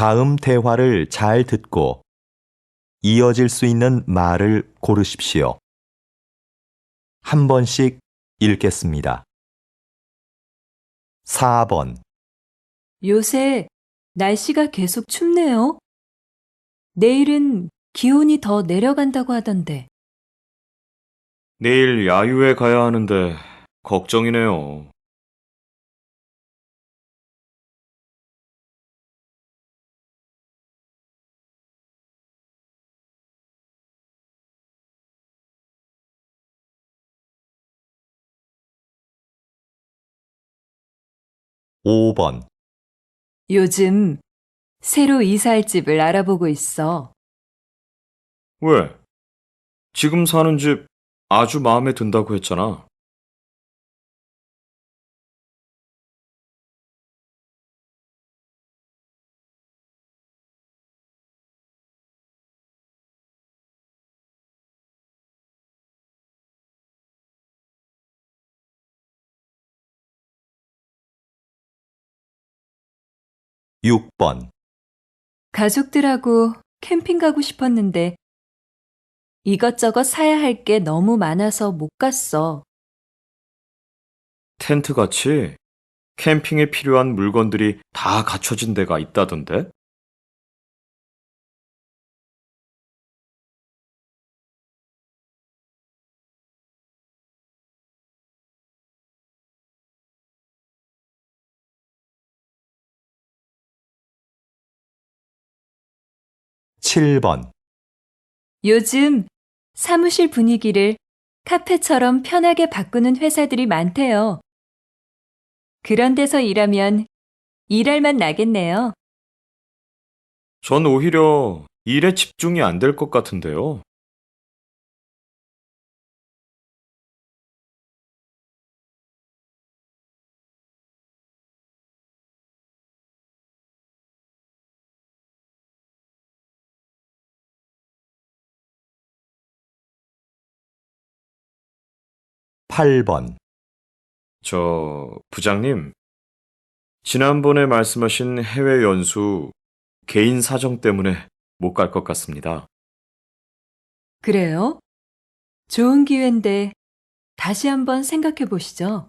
다음 대화를 잘 듣고 이어질 수 있는 말을 고르십시오. 한 번씩 읽겠습니다. 4번. 요새 날씨가 계속 춥네요. 내일은 기온이 더 내려간다고 하던데. 내일 야유회 가야 하는데 걱정이네요. 오번 요즘 새로 이사할 집을 알아보고 있어. 왜? 지금 사는 집 아주 마음에 든다고 했잖아. 육번 가족들하고 캠핑 가고 싶었는데 이것저것 사야 할 게 너무 많아서 못 갔어. 텐트 같이 캠핑에 필요한 물건들이 다 갖춰진 데가 있다던데? 칠번 요즘 사무실 분위기를 카페처럼 편하게 바꾸는 회사들이 많대요. 그런 데서 일하면 일할 맛 나겠네요. 전 오히려 일에 집중이 안 될 것 같은데요. 팔번 저, 부장님. 지난번에 말씀하신 해외 연수 개인 사정 때문에 못 갈 것 같습니다. 그래요? 좋은 기회인데 다시 한번 생각해 보시죠.